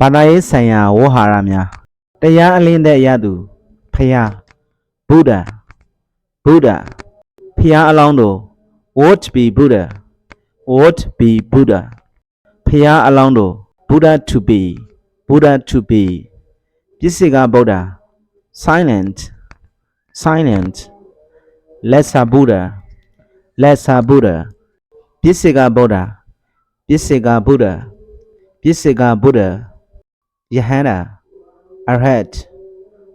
ဘာသာရေးဆိုင်ရာဝေါ်ဟာရများတရားအလင်းတဲ့ရသူဖယားဗုဒ္ဓဗုဒ္ဓဖယားအလောင်းတို့ what be buddha what be buddha ဖယားအလောင်းတို့ buddha to be buddha to be ပစ္စည်းကဗုဒ္ဓ silent silent lesser buddha lesser buddha ပစ္စည်းကဗုဒ္ဓပစ္စည်းကဗုဒ္ဓပစ္စည်းကဗုဒ္ဓ ယဟန္တာ arhat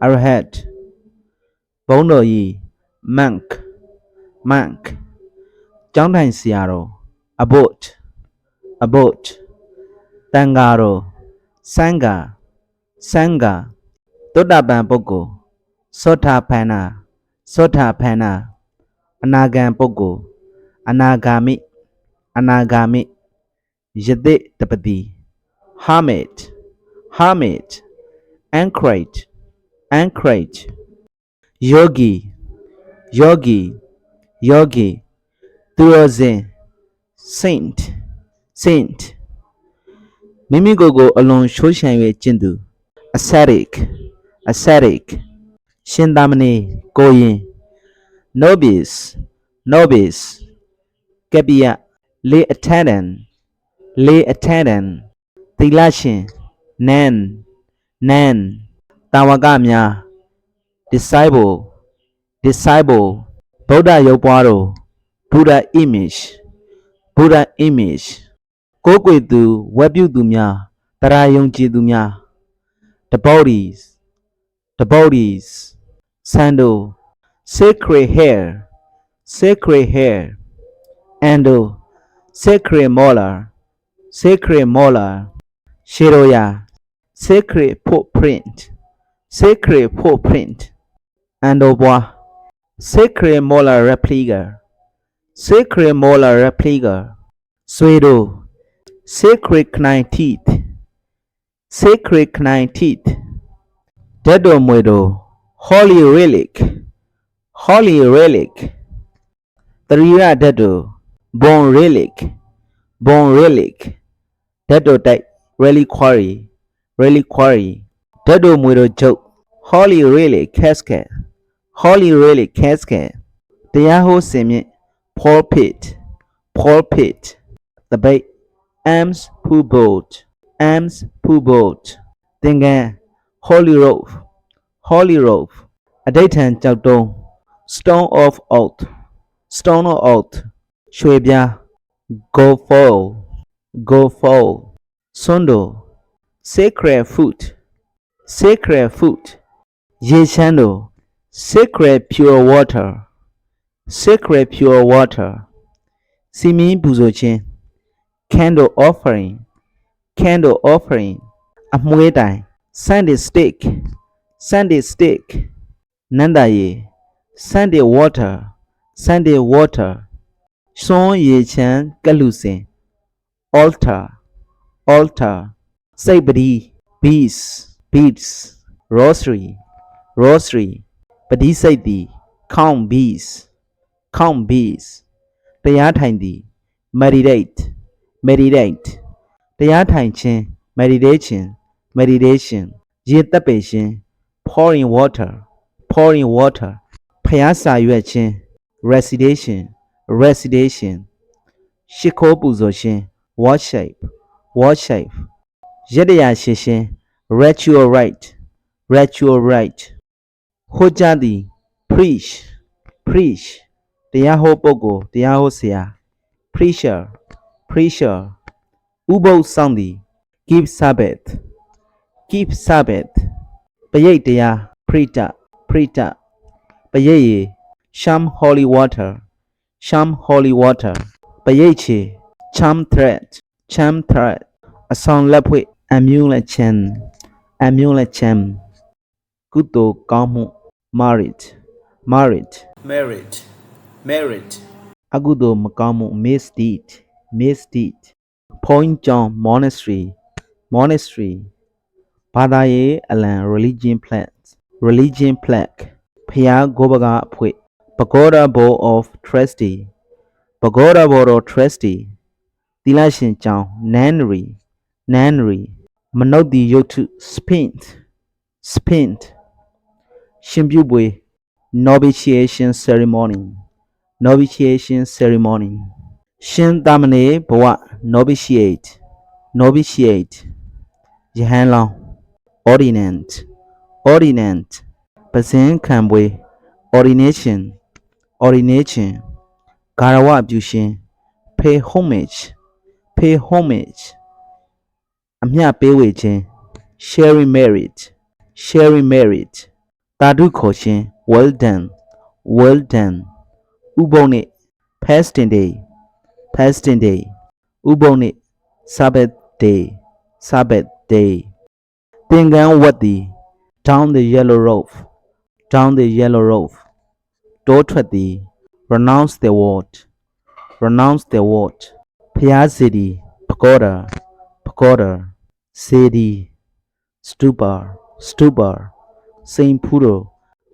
arhat ဘုန်းတော်ကြီး monk monk ကျောင်းထိုင်ဆရာတော် abbot abbot တန်ဃာတော် sangha sangha တုတ္တပံပုဂ္ဂိုလ်သောတာပန္နာသောတာပန္နာအနာဂံပုဂ္ဂိုလ်အနာဂါမိအနာဂါမိယသိတပတိ hermit hermit anchorage anchorage yogi yogi yogi သူတော်စင် saint saint မိမိကိုယ်ကိုအလွန်ရှိုးရှံ၍ကျင့်သူ ascetic ascetic ရှင်သာမဏေကိုရင် novice novice ကပ္ပိယ lay attendant lay attendant သီလရှင် nan nan တာဝကများ disciple disciple ဗုဒ္ဓရုပ်ပွားတော် Buddha image Buddha image ကိုးကွယ်သူဝတ်ပြုသူများတရားယုံကြည်သူများ devotees devotees sandal sacred hair sacred hair endo sacred molar sacred molar ရှေရိုယာ sacred footprint, sacred footprint, and obois, sacred molar replica, sacred molar replica, pseudo, sacred canine teeth, sacred canine teeth, dedomuedo, holy relic, holy relic, three-eyed dedo, bone relic, bone relic, dedo type reliquary reliquary ဓာတ်တော်မွေတို့ချုပ် holy relic casket holy relic casket တရားဟောစင်မြင့် pulpit pulpit တပိတ် arms pulpit arms pulpit သင်္ကန်း holy rope holy rope အဋိဋ္ဌံကြောက်တုံး stone of oath stone of oath ရွှေပြား go fall go fall စွန်းတော် sacred foot sacred foot ရေချမ်းတော် sacred pure water sacred pure water စီမင်းပူဇော်ခြင်း candle offering candle offering အမွှေးတိုင် sunday stick sunday stick နန္ဒာရေ sunday water sunday water စွန်းရေချမ်းကလူစင် altar altar စိတ်ပတိ beads beads rosary rosary ပတိစိတ်သည် count beads count beads တရားထိုင်သည် meditate meditate တရားထိုင်ခြင်း meditation meditation ရေတပ်ပေခြင်း pouring water pouring water ဖျားစာရွက်ခြင်း recitation recitation ရှ िख ိုးပူဇော်ခြင်း worship worship ရတရာရှိခြင်း ritual right ritual right ဟောကြားသည် preach preach တရားဟောပုဂ္ဂိုလ်တရားဟောဆရာ preacher preacher ဥပုသ်ဆောင်သည် keep sabbath keep sabbath ပရိတ်တရား prita prita ပရိတ်ရေ sham holy water sham holy water ပရိတ်ချေ cham thread cham thread အဆောင်လက်ဖွဲ့ amulet chan amulet chan ကုသိုလ်ကောင်းမှု merit merit merit, merit, အကုသိုလ်မကောင်းမှု misdeed misdeed point john monastery monastery ဘာသာရေးအလံ religion plaque religion plaque ဖျားဂိုးပကားအဖွဲ့ pagoda board of trustee pagoda board of trustee သီလရှင်ကျောင်း nunnery nunnery မနုဿဒီရုပ်ထု spint spint ရှင်ပြုပွဲ novitiation ceremony novitiation ceremony ရှင်သာမဏေဘဝ novitiate novitiate ယဟန်လောင်း ordinant ordinant ပဇင်းခံပွဲ ordination ordination ဂါရဝပြုရှင် pay homage pay homage အမျှပေးဝေခြင်း sharing merit sharing merit တာဓုခေါ်ခြင်း well done well done ဥပုံနေ့ fasting day fasting day ဥပုံနေ့ sabbath day sabbath day သင်္ကန်းဝတ်သည် down the yellow road down the yellow road တိုးထွက်သည် renounce the word renounce the word ဖျားစီသည် pagoda pagoda city, stupa, stupa,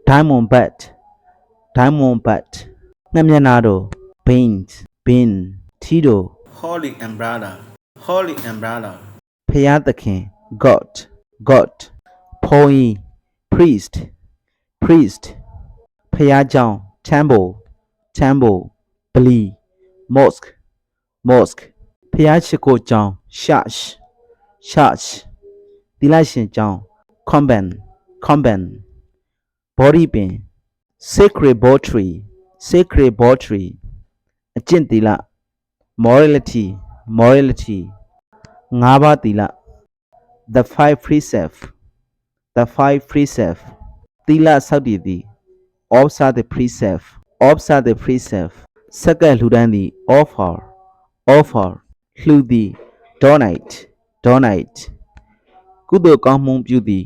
Time on bat, diamond bat, Namyanado, paint, bin, Tito, holy umbrella, holy umbrella, Payatakin, God, God, Poi, priest, priest, Payajang, temple, temple, Bli, mosque, mosque, Payachikojang, shash. church သီလရှင်ကျောင်း convent convent ဘောဓိပင် sacred bodhi sacred bodhi အကျင့်သီလ morality morality ငါးပါးသီလ the five precepts the five precepts သီလဆောက်တည်သည် observe the precept observe the precept စက္ကန့်လှူဒန်းသည် offer offer လှူသည် donate donate ကုသိုလ်ကောင်းမှုပြုသည်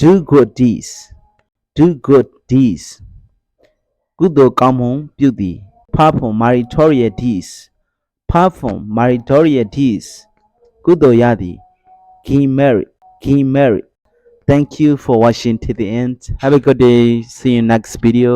do good deeds do good deeds ကုသိုလ်ကောင်းမှုပြုသည် perform meritorious deeds perform meritorious deeds ကုသိုလ်ရသည် gain merit gain merit thank you for watching to the end have a good day see you next video